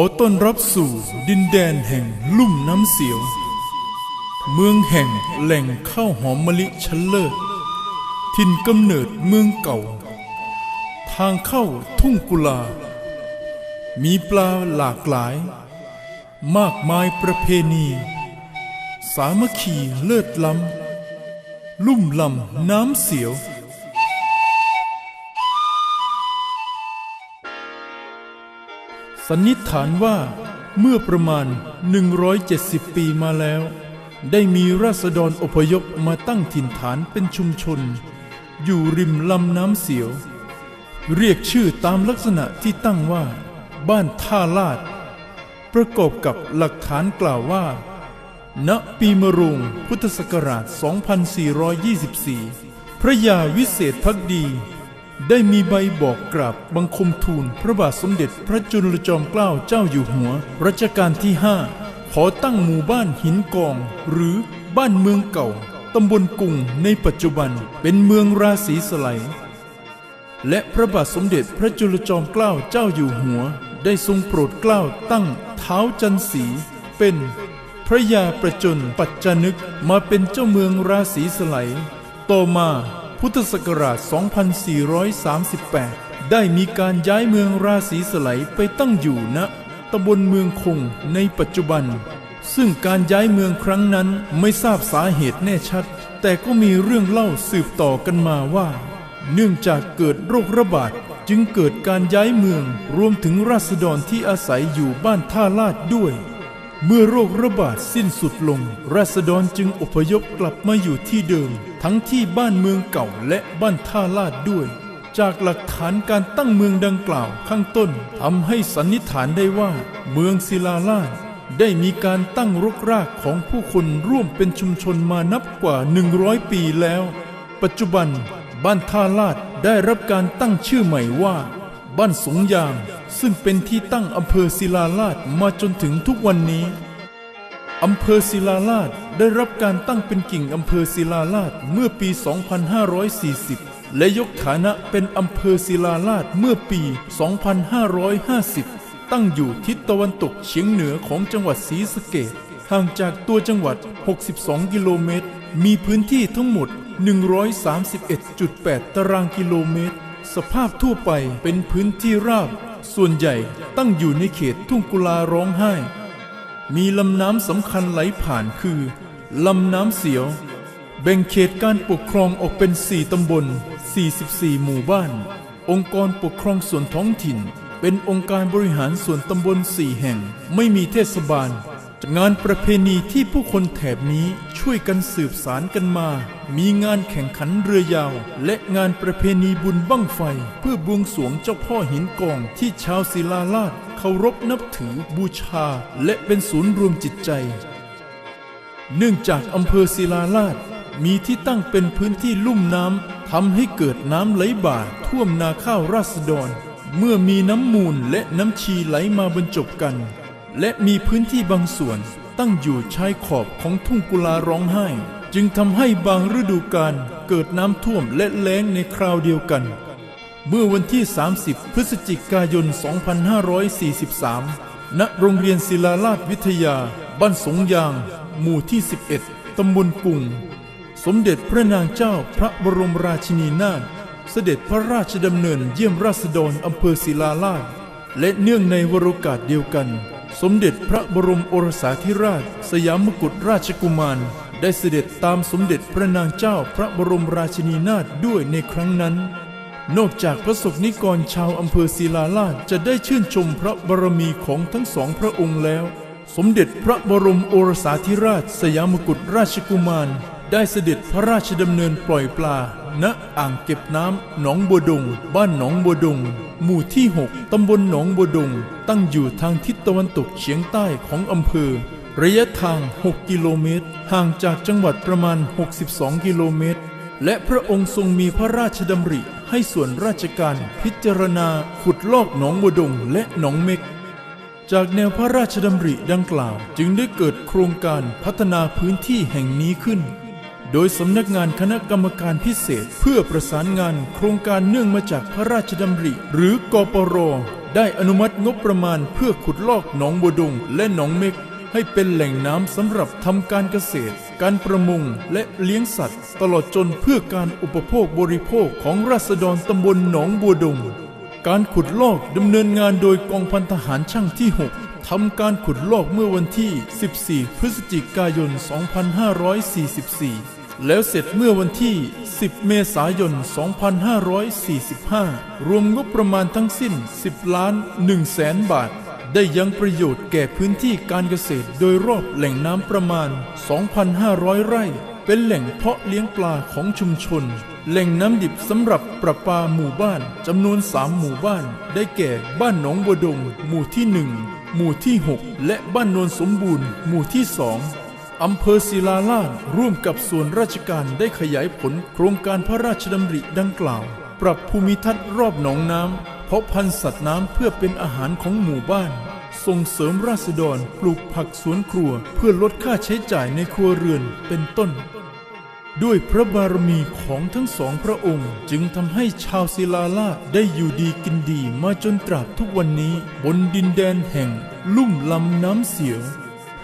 อต้อนรับสู่ดินแดนแห่งลุ่มน้ำเสียว เมืองแห่งแหล่งข้าวหอมมะลิชั้นเลิศถิ่นกำเนิดเมืองเก่า ทางเข้าทุ่งกุลา มีปลาหลากหลาย มากมายประเพณี สามัคคีเลิศล้ำ ลุ่มลำน้ำเสียว สันนิษฐานว่าเมื่อประมาณ 170 ปีมาแล้ว ได้มีราษฎรอพยพมาตั้งถิ่นฐานเป็นชุมชน อยู่ริมลำน้ำเสียว เรียกชื่อตามลักษณะที่ตั้งว่า บ้านท่าลาด ประกอบกับหลักฐานกล่าวว่า ณปีมะโรงพุทธศักราช 2424 พระยาวิเศษพักดี ได้มีใบบอกกราบบังคมทูล พระบาทสมเด็จพระจุลจอมเกล้าเจ้าอยู่หัว รัชกาลที่ 5 ขอตั้งหมู่บ้านหินกอง หรือบ้านเมืองเก่าตำบลกุงในปัจจุบันเป็นเมืองราศีสไลและพระบาทสมเด็จพระจุลจอมเกล้าเจ้าอยู่หัว ได้ทรงโปรดเกล้าตั้งเท้าจันสีเป็นพระยาประจนปัจจานึกมาเป็นเจ้าเมืองราศีสไลต่อมา พุทธศักราช 2438 ได้มีการย้ายเมืองราศีสไลยไปตั้งอยู่ณตำบลเมืองคงในปัจจุบัน ซึ่งการย้ายเมืองครั้งนั้นไม่ทราบสาเหตุแน่ชัด แต่ก็มีเรื่องเล่าสืบต่อกันมาว่า เนื่องจากเกิดโรคระบาดจึงเกิดการย้ายเมืองรวมถึงราษฎรที่อาศัยอยู่บ้านท่าลาดด้วย เมื่อโรคระบาดสิ้นสุดลง ราษฎรจึงอพยพกลับมาอยู่ที่เดิม ทั้งที่บ้านเมืองเก่าและบ้านท่าลาดด้วย จากหลักฐานการตั้งเมืองดังกล่าวข้างต้นทำให้สันนิษฐานได้ว่า เมืองศิลาลาดได้มีการตั้งรกรากของผู้คนร่วมเป็นชุมชนมานับกว่า 100 ปีแล้ว ปัจจุบันบ้านท่าลาดได้รับการตั้งชื่อใหม่ว่า บ้านสงยางซึ่งเป็นที่ตั้งอำเภอศิลาลาดมาจนถึงทุกวันนี้อำเภอศิลาลาดได้รับการตั้งเป็นกิ่งอำเภอศิลาลาดเมื่อปี 2540 และยกฐานะเป็นอำเภอศิลาลาดเมื่อปี 2550 ตั้งอยู่ทิศตะวันตกเฉียงเหนือของจังหวัดศรีสะเกษห่างจากตัวจังหวัด 62 กิโลเมตร มีพื้นที่ทั้งหมด 131.8 ตารางกิโลเมตร สภาพทั่วไปเป็นพื้นที่ราบ ส่วนใหญ่ตั้งอยู่ในเขตทุ่งกุลาร้องไห้ มีลำน้ำสำคัญไหลผ่านคือ ลำน้ำเสียว แบ่งเขตการปกครองออกเป็น 4 ตำบล 44 หมู่บ้าน องค์กรปกครองส่วนท้องถิ่น เป็นองค์การบริหารส่วนตำบล 4 แห่ง ไม่มีเทศบาล งานประเพณีที่ผู้คนแถบนี้ช่วยกันสืบสารกันมา มีงานแข่งขันเรือยาว และงานประเพณีบุญบั้งไฟ เพื่อบวงสรวงเจ้าพ่อหินกองที่ชาวศิลาลาดเคารพนับถือบูชา และเป็นศูนย์รวมจิตใจ เนื่องจากอำเภอศิลาลาดมีที่ตั้งเป็นพื้นที่ลุ่มน้ำทำให้เกิดน้ำไหลบ่าท่วมนาข้าวราษฎร เมื่อมีน้ำมูลและน้ำชีไหลมาบรรจบกัน และมีพื้นที่บางส่วนตั้งอยู่ชายขอบของทุ่งกุลาร้องไห้ จึงทำให้บางฤดูกาลเกิดน้ำท่วมและแล้งในคราวเดียวกัน เมื่อวันที่ 30 พฤศจิกายน 2543 ณ โรงเรียนศิลาลาดวิทยา บ้านสงยาง หมู่ที่ 11 ตำบลกุ่ง สมเด็จพระนางเจ้าพระบรมราชินีนาถเสด็จพระราชดำเนินเยี่ยมราษฎรอำเภอศิลาลาดและเนื่องในวโรกาสเดียวกัน สมเด็จพระบรมโอรสาธิราช สยามกุฎราชกุมาร ได้เสด็จตามสมเด็จพระนางเจ้าพระบรมราชินีนาถด้วยในครั้งนั้น นอกจากพระสงฆ์นิกรชาวอำเภอศิลาลาดจะได้ชื่นชมพระบารมีของทั้งสองพระองค์แล้ว สมเด็จพระบรมโอรสาธิราช สยามกุฎราชกุมาร ได้เสด็จพระราชดำเนินปล่อยปลา ณอ่างเก็บน้ำหนองบัวดง บ้านหนองบัวดง หมู่ที่ 6 ตำบลหนองบัวดง ตั้งอยู่ทางทิศตะวันตกเฉียงใต้ของอำเภอ ระยะทาง 6 กิโลเมตร ห่างจากจังหวัดประมาณ 62 กิโลเมตร และพระองค์ทรงมีพระราชดำริ ให้ส่วนราชการพิจารณาขุดลอกหนองบัวดงและหนองเม็ก จากแนวพระราชดำริดังกล่าว จึงได้เกิดโครงการพัฒนาพื้นที่แห่งนี้ขึ้น โดยสำนักงานคณะกรรมการพิเศษ เพื่อประสานงานโครงการเนื่องมาจากพระราชดำริ หรือกปรได้อนุมัติงบประมาณเพื่อขุดลอกหนองบัวดงและหนองเม็ก ให้เป็นแหล่งน้ำสำหรับทำการเกษตร การประมงและเลี้ยงสัตว์ ตลอดจนเพื่อการอุปโภคบริโภคของราษฎรตำบลหนองบัวดง การขุดลอกดำเนินงานโดยกองพันทหารช่างที่ 6ทำการขุดลอกเมื่อวันที่ 14 พฤศจิกายน 2544 แล้วเสร็จเมื่อวันที่ 10 เมษายน 2545 รวมงบประมาณทั้งสิ้น 10 ล้าน1แสนบาท ได้ยังประโยชน์แก่พื้นที่การเกษตรโดยรอบแหล่งน้ำประมาณ 2,500 ไร่ เป็นแหล่งเพาะเลี้ยงปลาของชุมชน แหล่งน้ำดิบสำหรับประปาหมู่บ้านจำนวน 3 หมู่บ้าน ได้แก่บ้านหนองบัวดง หมู่ที่ 1 หมู่ที่ 6 และบ้านโนนสมบูรณ์ หมู่ที่ 2 อำเภอศิลาลาดร่วมกับส่วนราชการได้ขยายผลโครงการพระราชดำริดังกล่าว ปรับภูมิทัศน์รอบหนองน้ำเพาะพันธุ์สัตว์น้ำเพื่อเป็นอาหารของหมู่บ้าน ส่งเสริมราษฎรปลูกผักสวนครัว เพื่อลดค่าใช้จ่ายในครัวเรือนเป็นต้น ด้วยพระบารมีของทั้งสองพระองค์ จึงทำให้ชาวศิลาลาดได้อยู่ดีกินดีมาจนตราบทุกวันนี้บนดินแดนแห่ง ลุ่มลำน้ำเสียว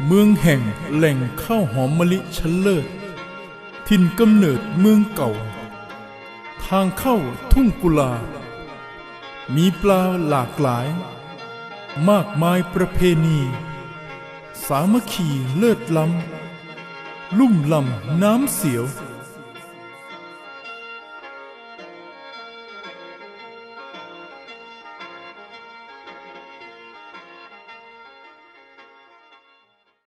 เมืองแห่งแหล่งข้าวหอมมะลิชั้นเลิศถิ่นกำเนิดเมืองเก่า ทางเข้าทุ่งกุลา มีปลาหลากหลาย มากมายประเพณี สามัคคีเลิศล้ำ ลุ่มลำน้ำเสียว